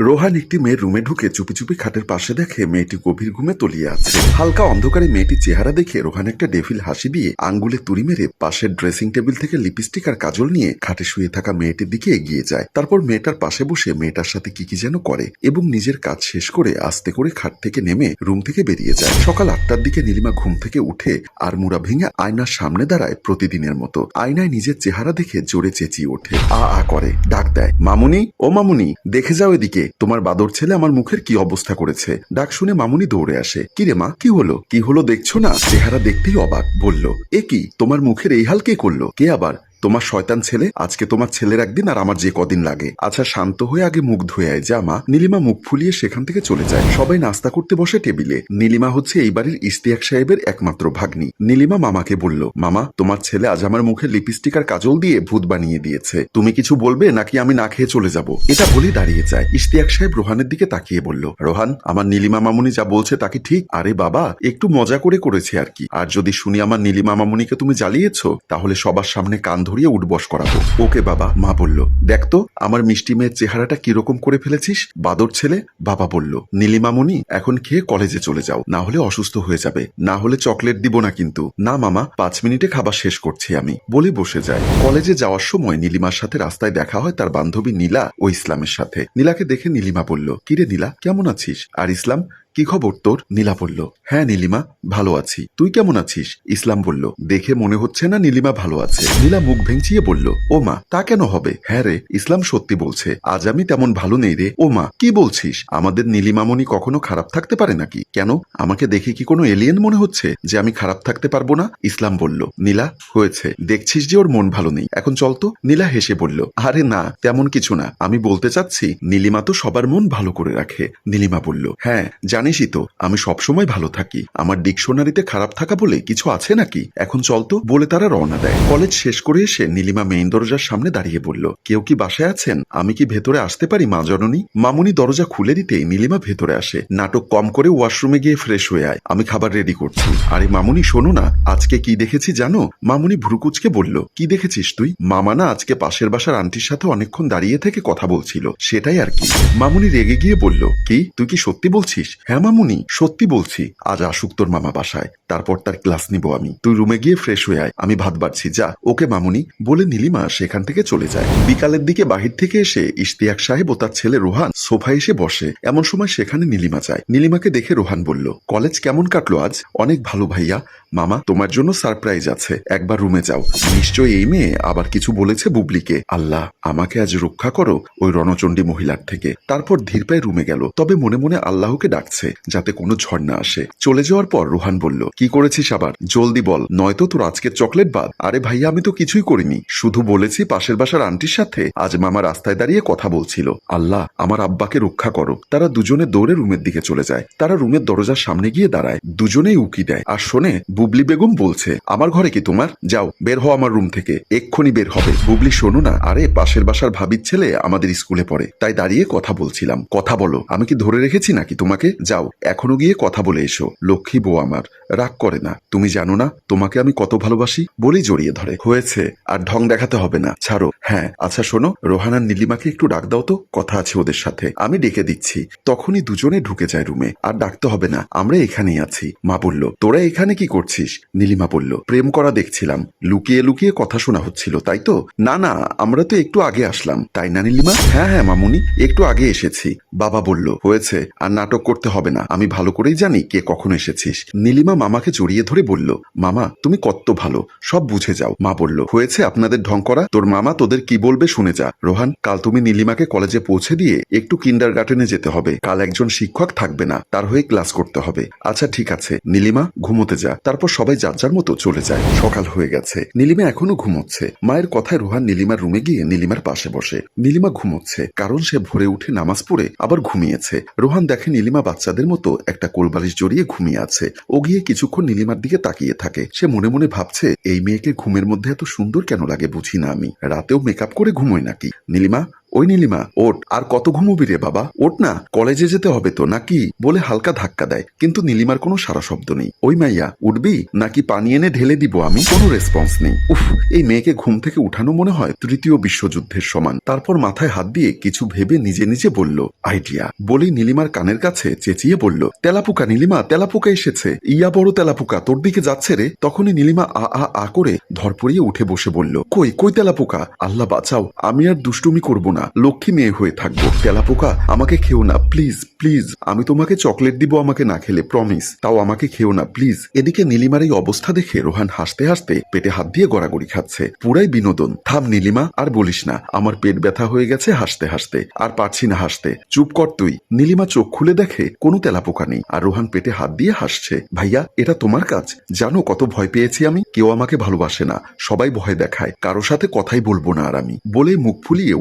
রোহান একটি মেয়ের রুমে ঢুকে চুপি চুপি খাটের পাশে দেখে মেয়েটি গভীর ঘুমে তলিয়ে আছে। হালকা অন্ধকারে মেয়েটির চেহারা দেখে রোহান একটা ডেভিল হাসি দিয়ে আঙ্গুলে তুড়ি মেরে পাশের ড্রেসিং টেবিল থেকে লিপস্টিক আর কাজল নিয়ে খাটে শুয়ে থাকা মেয়েটির দিকে এগিয়ে যায়। তারপর মেয়েটার পাশে বসে মেয়েটার সাথে কি কি যেন করে এবং নিজের কাজ শেষ করে আস্তে করে খাট থেকে নেমে রুম থেকে বেরিয়ে যায়। সকাল আটটার দিকে নীলিমা ঘুম থেকে উঠে আর মুড়া ভেঙে আয়নার সামনে দাঁড়ায় প্রতিদিনের মতো। আয়নায় নিজের চেহারা দেখে জোরে চেঁচিয়ে ওঠে। আ আ, করে, ডাক দেয়, মামুনি, ও মামুনি, দেখে যাও এদিকে। তোমার বাদর ছেলে আমার মুখের কি অবস্থা করেছে? ডাক শুনে মামুনি দৌড়ে আসে। কি রে মা, কি হলো? কি হলো দেখছ না? চেহারা দেখতেই অবাক। বলল, এ কি? তোমার মুখের এই হাল কে করল? কে আবার? তোমার শয়তান ছেলে? আজকে তোমার ছেলের একদিন আর আমার যে কদিন লাগে। আচ্ছা শান্ত হয়ে আগে মুখ ধুয়ে আয়। যা মা, নীলিমা মুখ ফুলিয়ে সেখান থেকে চলে যায়। সবাই নাস্তা করতে বসে টেবিলে। নীলিমা হচ্ছে এই বাড়ির ইস্তিয়াক সাহেবের একমাত্র ভাগ্নি। নীলিমা মামাকে বলল, মামা, তোমার ছেলে আজ আমার মুখে লিপস্টিক আর কাজল দিয়ে ভূত বানিয়ে দিয়েছে। তুমি কিছু বলবে নাকি আমি না খেয়ে চলে যাব? এটা বলে দাঁড়িয়ে যায়। ইস্তিয়াক সাহেব রোহানের দিকে তাকিয়ে বলল, রোহান, আমার নীলিমা মামুনি যা বলছে তা কি ঠিক? আরে বাবা, একটু মজা করে করেছে আর কি। আর যদি শুনি আমার নীলিমা মামুনিকে তুমি জ্বালিয়েছ, তাহলে সবার সামনে কান ধরিয়ে উঠবস করাবো। ওকে বাবা, মা বলল, দেখ তো, আমার মিষ্টি মেয়ের চেহারাটা কীরকম করে ফেলেছিস? বাদর ছেলে, বাবা বলল, নীলিমামণি, এখন খেয়ে কলেজে চলে যাও, না হলে অসুস্থ হয়ে যাবে, না হলে চকলেট দিব না কিন্তু। না মামা, পাঁচ মিনিটে খাবার শেষ করছি আমি। বলে বসে যায়। কলেজে যাওয়ার সময় নীলিমার সাথে রাস্তায় দেখা হয় তার বান্ধবী নীলা ও ইসলামের সাথে। নীলাকে দেখে নীলিমা বলল, কিরে নীলা, কেমন আছিস? আর ইসলাম কি খবর তোর? নীলা বলল হ্যাঁ নীলিমা, ভালো আছি। তুই কেমন আছিস? ইসলাম বলল, দেখে মনে হচ্ছে না নীলিমা ভালো আছে। নীলা মুখ ভেঙচিয়ে বলল, ও মা, তা কেন হবে? হ্যাঁ রে, ইসলাম সত্যি বলছে, আজ আমি তেমন ভালো নেই রে। ও মা, কি বলছিস? আমাদের নীলিমামণি কখনো খারাপ থাকতে পারে নাকি? কেন? আমাকে দেখে কি কোনো এলিয়েন মনে হচ্ছে যে আমি খারাপ থাকতে পারব না? ইসলাম বলল, নীলা, হয়েছে। দেখছিস যে ওর মন ভালো নেই। এখন চল তো। নীলা হেসে বলল, আরে না, তেমন কিছু না। আমি বলতে চাচ্ছি, নীলিমা তো সবার মন ভালো করে রাখে। নীলিমা বলল হ্যাঁ জানিসই তো, আমি সবসময় ভালো থাকি। আমার ডিকশনারিতে খারাপ থাকা বলে কিছু আছে নাকি? এখন চল তো, বলে তারা রওনা দেয়। কলেজ শেষ করে এসে নীলিমা মেইন দরজার সামনে দাঁড়িয়ে বলল, কেউ কি বাসায় আছেন? আমি কি ভেতরে আসতে পারি, মা জননী? মামুনি দরজা খুলে দিতেই নীলিমা ভেতরে আসে। নাটক কম করে ওয়াশরুমে গিয়ে ফ্রেশ হয়ে আয়। আমি খাবার রেডি করছি। আরে মামুনি, শোনো না, আজকে কি দেখেছি জানো? মামুনি ভ্রুকুচকে বলল, কি দেখেছিস তুই? মামা না আজকে পাশের বাসার আন্টির সাথে অনেকক্ষণ দাঁড়িয়ে থেকে কথা বলছিল, সেটাই আর কি। মামুনি রেগে গিয়ে বলল, কি? তুই কি সত্যি বলছিস? হ্যাঁ মামুনি, সত্যি বলছি, আজ আসুক তোর মামা বাসায়, তারপর তার ক্লাস নিব আমি। তুই রুমে গিয়ে ফ্রেশ হয়ে আয়, আমি ভাত বাড়ছি, যা। ওকে মামুনি, বলে নীলিমা সেখান থেকে চলে যায়। বিকালের দিকে বাহির থেকে এসে ইশতিয়াক সাহেব ও তার ছেলে রোহান সোফা এসে বসে। এমন সময় সেখানে নীলিমা যায়। নীলিমাকে দেখে রোহান বলল, কলেজ কেমন কাটলো আজ? অনেক ভালো ভাইয়া মামা, তোমার জন্য সারপ্রাইজ আছে। একবার রুমে যাও। নিশ্চয়ই এই মেয়ে আবার কিছু বলেছে বুবলিকে। আল্লাহ, আমাকে আজ রক্ষা করো ওই রণচণ্ডী মহিলার থেকে। তারপর ধীর পায়ে রুমে গেল। তবে মনে মনে আল্লাহকে ডাকছে, যাতে কোনো ঝড় না আসে। চলে যাওয়ার পর রোহান বলল, কি করেছিস আবার? জলদি বল। নয়তো তোর আজকের চকলেট বাদ। আরে ভাইয়া, আমি তো কিছুই করিনি। শুধু বলেছি পাশের বাসার আন্টির সাথে আজ মামা রাস্তায় দাঁড়িয়ে কথা বলছিল। আল্লাহ, আমার আব্বাকে রক্ষা করো। তারা দুজনে দৌড়ে রুমের দিকে চলে যায়। তারা রুমের দরজার সামনে গিয়ে দাঁড়ায়। দুজনেই উকি দেয়। আর শোনে বুবলি বেগম বলছে, আমার ঘরে কি তোমার? যাও, বের হও আমার রুম থেকে। এক্ষুনি বের হবে। বুবলি, শোনো না। আরে, পাশের বাসার ভাবির ছেলে আমাদের স্কুলে পড়ে। তাই দাঁড়িয়ে কথা বলছিলাম। কথা বলো। আমি কি ধরে রেখেছি নাকি তোমাকে? যাও, এখনও গিয়ে কথা বলে এসো। লক্ষ্মী বউ আমার। রাগ করে না। তুমি জানো না, তোমাকে আমি কত ভালোবাসি? বলেই জড়িয়ে ধরে। হয়েছে। আর ঢং দেখাতে হবে না। ছাড়ো। হ্যাঁ আচ্ছা শোনো, রোহানার নীলিমাকে একটু ডাক দাও তো। কথা আছে ওদের সাথে। আমি ডেকে দিচ্ছি। তখনই দুজনে ঢুকে যায় রুমে। আর ডাকতে হবে না। আমরা এখানেই আছি। মা বলল, তোরা এখানে কি করছিস? নীলিমা বলল, প্রেম করা দেখছিলাম। লুকিয়ে লুকিয়ে কথা শোনা হচ্ছিল, তাই তো? না না, আমরা তো একটু আগে আসলাম। তাই না, নীলিমা? হ্যাঁ হ্যাঁ মামুনি, একটু আগে এসেছি। বাবা বলল, হয়েছে, আর নাটক করতে হবে না। আমি ভালো করেই জানি কে কখন এসেছিস। নীলিমা মামাকে জড়িয়ে ধরে বলল, মামা, তুমি কত ভালো, সব বুঝে যাও। মা বলল, হয়েছে, আপনাদের ঢং করা? তোর মামা তোদের কি বলবে শুনে যা। রোহান, কাল তুমি নীলিমাকে কলেজে পৌঁছে দিয়ে একটু কিন্ডার গার্ডেনে যেতে হবে। কাল একজন শিক্ষক থাকবে না, তার হয়ে ক্লাস করতে হবে। আচ্ছা ঠিক আছে। নীলিমা, ঘুমোতে যা। তারপর সবাই যার যার মতো চলে যায়। সকাল হয়ে গেছে। নীলিমা এখনও ঘুমোচ্ছে। মায়ের কথায় রোহান নীলিমার রুমে গিয়ে নীলিমার পাশে বসে। নীলিমা ঘুমোচ্ছে, কারণ সে ভোরে উঠে নামাজ পড়ে আবার ঘুমিয়েছে। রোহান দেখে নীলিমা বাচ্চাদের মতো একটা কোলবালিশ জড়িয়ে ঘুমিয়ে আছে। ও গিয়ে কিছুক্ষণ নীলিমার দিকে তাকিয়ে থাকে। সে মনে মনে ভাবছে, এই মেয়েকে ঘুমের মধ্যে এত সুন্দর কেন লাগে বুঝি না আমি। রাতেও মেকআপ করে ঘুমোয় নাকি। নীলিমা ওই নীলিমা ওট আর কত ঘুমোবি রে বাবা? ওট না, কলেজে যেতে হবে তো, নাকি? বলে হালকা ধাক্কা দেয়, কিন্তু নীলিমার কোনো সারা শব্দ নেই। ওই মাইয়া, উঠবি? নাকি পানি এনে ঢেলে দিব আমি? কোনো রেসপন্স নেই। উফ, এই মেয়েকে ঘুম থেকে উঠানো মনে হয় তৃতীয় বিশ্বযুদ্ধের সমান। তারপর মাথায় হাত দিয়ে কিছু ভেবে নিজে নিজে বলল, আইডিয়া। বলেই নীলিমার কানের কাছে চেঁচিয়ে বলল, তেলাপুকা নীলিমা, তেলাপুকা এসেছে। ইয়া বড় তেলাপুকা, তোর দিকে যাচ্ছে রে? তখনই নীলিমা আ আ আ করে ধরপড়িয়ে উঠে বসে বলল, কই কই তেলাপোকা? আল্লাহ বাঁচাও, আমি আর দুষ্টুমি করব না। লক্ষ্মী মেয়ে হয়ে থাকব। তেলাপোকা আমাকে খেও না প্লিজ প্লিজ আমি তোমাকে চকলেট দিব, আমাকে না খেলে প্রমিস তাও আমাকে খেও না প্লিজ এদিকে নীলিমার এই অবস্থা দেখে রোহান হাসতে হাসতে পেটে হাত দিয়ে গড়াগড়ি খাচ্ছে। পুরাই বিনোদন। থাম নীলিমা, আর বলিস না, আমার পেট ব্যথা হয়ে গেছে হাসতে হাসতে। আর পারছি না হাসতে। চুপ কর তুই। নীলিমা চোখ খুলে দেখে কোনো তেলাপোকা নেই। আর রোহান পেটে হাত দিয়ে হাসছে। ভাইয়া, এটা তোমার কাজ। জানো কত ভয় পেয়েছি আমি? কেউ আমাকে ভালোবাসে না। সবাই ভয় দেখায়। কারও সাথে কথাই বলব না আর আমি। বলে মুখ ফুলিয়ে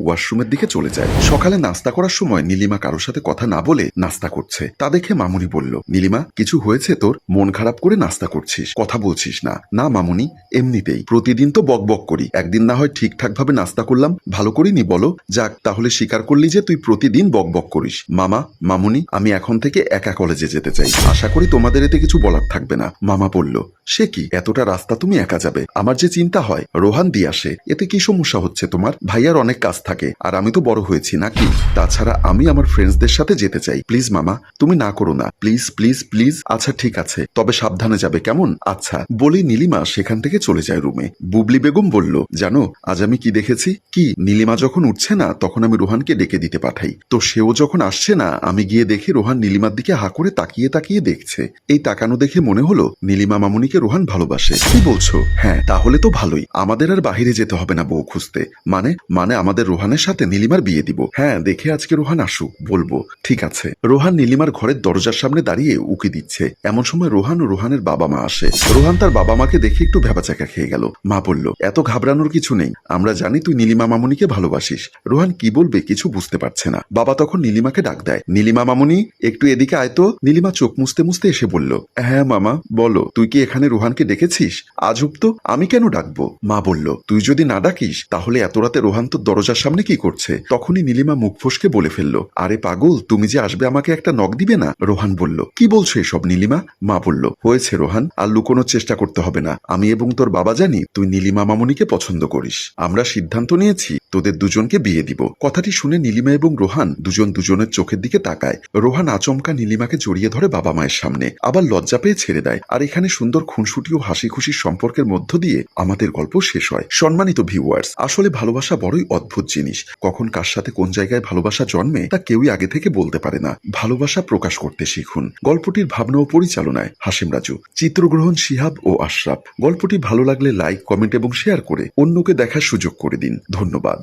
ওয়াশরুমের দিকে চলে যায়। সকালে নাস্তা করার সময় নীলিমা কারোর সাথে কথা না বলে নাস্তা করছে। তা দেখে মামুনি বলল, নীলিমা, কিছু হয়েছে তোর? মন খারাপ করে নাস্তা করছিস। কথা বলছিস না। না মামুনি, এমনিতেই। প্রতিদিন তো বক বক করি। একদিন না হয় ঠিকঠাক ভাবে নাস্তা করলাম। ভালো করিনি বলো। যাক, তাহলে স্বীকার করলি যে তুই প্রতিদিন বক বক করিস। মামা, মামুনি, আমি এখন থেকে একা কলেজে যেতে চাই। আশা করি তোমাদের এতে কিছু বলার থাকবে না। মামা বলল, সে কি? এতটা রাস্তা তুমি একা যাবে? আমার যে চিন্তা হয়, রোহান দিয়ে আসে। এতে কি সমস্যা হচ্ছে তোমার? ভাইয়ার অনেক কাজ থাকে। আর আমি তো বড় হয়েছি নাকি? তাছাড়া আমি আমার ফ্রেন্ডসদের সাথে যেতে চাই। প্লিজ মামা, তুমি না করো না। প্লিজ প্লিজ প্লিজ আচ্ছা ঠিক আছে। তবে সাবধানে যাবে কেমন? আচ্ছা বলি নীলিমা সেখান থেকে চলে যায় রুমে বুবলি বেগম বলল, জানো, আজ আমি কি দেখেছি? কি? নীলিমা যখন উঠছে না, তখন আমি রোহানকে ডেকে দিতে পাঠাই। তো সেও যখন আসছে না, আমি গিয়ে দেখি রোহান নীলিমার দিকে হা করে তাকিয়ে তাকিয়ে দেখছে। এই তাকানো দেখে মনে হলো, নীলিমা মামুনিকে রোহান ভালোবাসে। কি বলছো? হ্যাঁ তাহলে তো ভালোই। আমাদের আর বাহিরে যেতে হবে না বউ খুঁজতে। মানে মানে আমাদের রোহানের সাথে নীলিমার বিয়ে দিব। হ্যাঁ দেখে আজকে রোহান আসুক বলব। ঠিক আছে। রোহান নীলিমার ঘরের দরজার সামনে দাঁড়িয়ে উকি দিচ্ছে। এমন সময় রোহান ও রোহানের বাবা মা আসে। রোহান তার বাবা মাকে দেখে একটু ভেবাচাকা খেয়ে গেল। মা বলল, এত ঘাবড়ানোর কিছু নেই। আমরা জানি তুই নীলিমা মামুনিকে ভালোবাসিস। রোহান কি বলবে কিছু বুঝতে পারছে না। বাবা তখন নীলিমাকে ডাক দেয়, নীলিমা মামুনি, একটু এদিকে আয় তো। নীলিমা চোখ মুছতে মুছতে এসে বলল হ্যাঁ মামা, বলো, তুই কি এখানে রোহানকে ডেকেছিস? আজব তো, আমি কেন ডাকবো? মা বলল, তুই যদি না ডাকিস, তাহলে এত রাতে রোহান তোর দরজার সামনে কি করছে। তখনই নীলিমা মুখ ফসকে বলে ফেলল, আরে পাগল, তুমি যে আসবে আমাকে একটা নখ দিবে না? রোহান বলল, কি বলছো এসব নীলিমা? মা বলল, হয়েছে রোহান, আর লুকোনোর চেষ্টা করতে হবে না। আমি এবং তোর বাবা জানি, তুই নীলিমা মামনিকে পছন্দ করিস। আমরা সিদ্ধান্ত নিয়েছি তোদের দুজনকে বিয়ে দিব। কথাটি শুনে নীলিমা এবং রোহান দুজন দুজনের চোখের দিকে তাকায়। রোহান আচমকা নীলিমাকে জড়িয়ে ধরে বাবা মায়ের সামনে, আবার লজ্জা পেয়ে ছেড়ে দেয়। আর এখানে সুন্দর খুনসুটি ও হাসি খুশির সম্পর্কের মধ্য দিয়ে আমাদের গল্প শেষ হয়। সম্মানিত ভিউয়ার্স আসলে ভালোবাসা বড়ই অদ্ভুত জিনিস। কখন কার সাথে কোন জায়গায় ভালোবাসা জন্মে, তা কেউই আগে থেকে বলতে পারে না। ভালোবাসা প্রকাশ করতে শিখুন। গল্পটির ভাবনা ও পরিচালনায় হাসিম রাজু, চিত্রগ্রহণ শিহাব ও আশরাফ। গল্পটি ভালো লাগলে লাইক কমেন্ট এবং শেয়ার করে অন্যকে দেখার সুযোগ করে দিন। ধন্যবাদ।